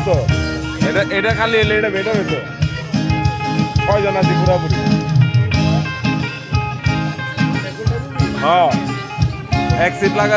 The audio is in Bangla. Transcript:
বুঝছ এটা এটা খালি এলে এটা বেটার হইতো। কয়জন আছে পুরাপুরি? হ্যাঁ। এক সিট লাগা